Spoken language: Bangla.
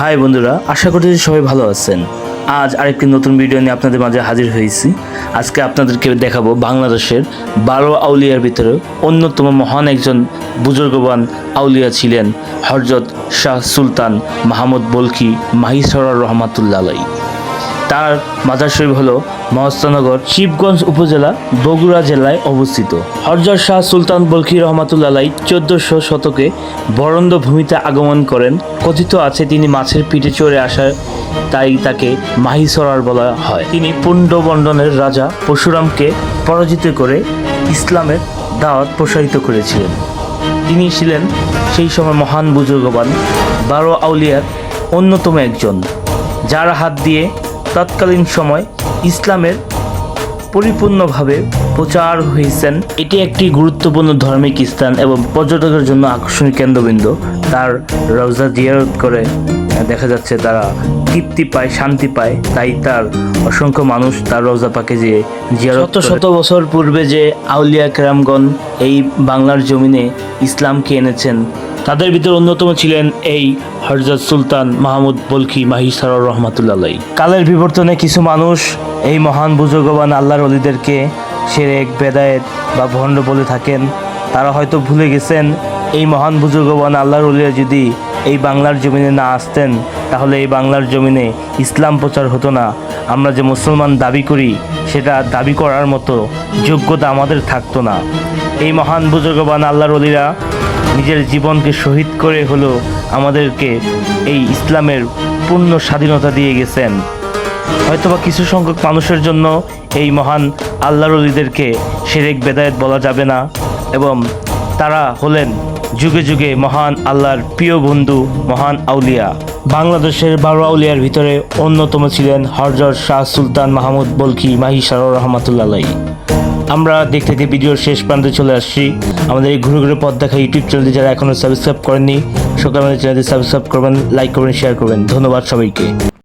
হাই বন্ধুরা, আশা করছি সবাই ভালো আছেন। আজ আরেকটি নতুন ভিডিও নিয়ে আপনাদের মাঝে হাজির হয়েছি। আজকে আপনাদেরকে দেখাবো বাংলাদেশের বারো আউলিয়ার ভিতরে অন্যতম মহান একজন বুজুর্গবান আউলিয়া ছিলেন হরজত শাহ সুলতান মাহমুদ বলকি মাহিসরার রহমাতুল্লাহ আলাই তার মাজার শরীফ হল মহস্তানগর শিবগঞ্জ উপজেলা বগুড়া জেলায় অবস্থিত। হরজর শাহ সুলতান বলকি রহমাতুল্লাহ চোদ্দশো শতকে বরন্দ ভূমিতে আগমন করেন। কথিত আছে তিনি মাছের পিঠে চড়ে আসার তাই তাকে মাহিসরার বলা হয়। তিনি পুণ্ডবণ্ডনের রাজা পরশুরামকে পরাজিত করে ইসলামের দাওয়াত প্রসারিত করেছিলেন। তিনি ছিলেন সেই সময় মহান বুজুর্গবান, বারো আউলিয়ার অন্যতম একজন, যার হাত দিয়ে তৎকালীন সময় ইসলামের পরিপূর্ণভাবে প্রচার হয়েছেন। এটি একটি গুরুত্বপূর্ণ ধার্মিক স্থান এবং পর্যটকের জন্য আকর্ষণীয় কেন্দ্রবিন্দু। তার রওজা জিয়ারত করে দেখা যাচ্ছে তারা তৃপ্তি পায় শান্তি পায় তাই তার অসংখ্য মানুষ তার রওজা পাকে যে জিয়ারত শত শত বছর পূর্বে যে আউলিয়া কেরামগণ এই বাংলার জমিনে ইসলামকে এনেছেন তাদের ভিতর অন্যতম ছিলেন এই হরজত সুলতান মাহমুদ বলকি মাহিসার রহমাতুল্লাহ কালের বিবর্তনে কিছু মানুষ এই মহান বুজুর্গবান আল্লাহর অলিদেরকে সেরেক বেদায়েত বা ভণ্ড বলে থাকেন। তারা হয়তো ভুলে গেছেন, এই মহান বুজুর্গবান আল্লাহর অলিরা যদি এই বাংলার জমিনে না আসতেন, তাহলে এই বাংলার জমিনে ইসলাম প্রচার হতো না। আমরা যে মুসলমান দাবি করি, সেটা দাবি করার মতো যোগ্যতা আমাদের থাকতো না। এই মহান বুজুর্গবান আল্লাহর অলিরা নিজের জীবনকে শহীদ করে হলো আমাদেরকে এই ইসলামের পূর্ণ স্বাধীনতা দিয়ে গেছেন। হয়তোবা কিছু সংখ্যক মানুষের জন্য এই মহান আল্লাহর অলিদেরকে সেরেক বেদায়েত বলা যাবে না এবং তারা হলেন যুগে যুগে মহান আল্লাহর প্রিয় বন্ধু, মহান আউলিয়া। বাংলাদেশের বারো আউলিয়ার ভিতরে অন্যতম ছিলেন হরজর শাহ সুলতান মাহমুদ বলকি মাহি সারর রহমাতুল্লাহ আমরা দেখতে দেখতে ভিডিওর শেষ প্রান্তে চলে আসছি। আমাদের এই ঘুরে ঘুরে পথ দেখা ইউটিউব চ্যানেলটি যারা এখনও সাবস্ক্রাইব করেননি, সকলে আমাদের চ্যানেলটি সাবস্ক্রাইব করবেন লাইক করবেন শেয়ার করবেন। ধন্যবাদ সবাইকে।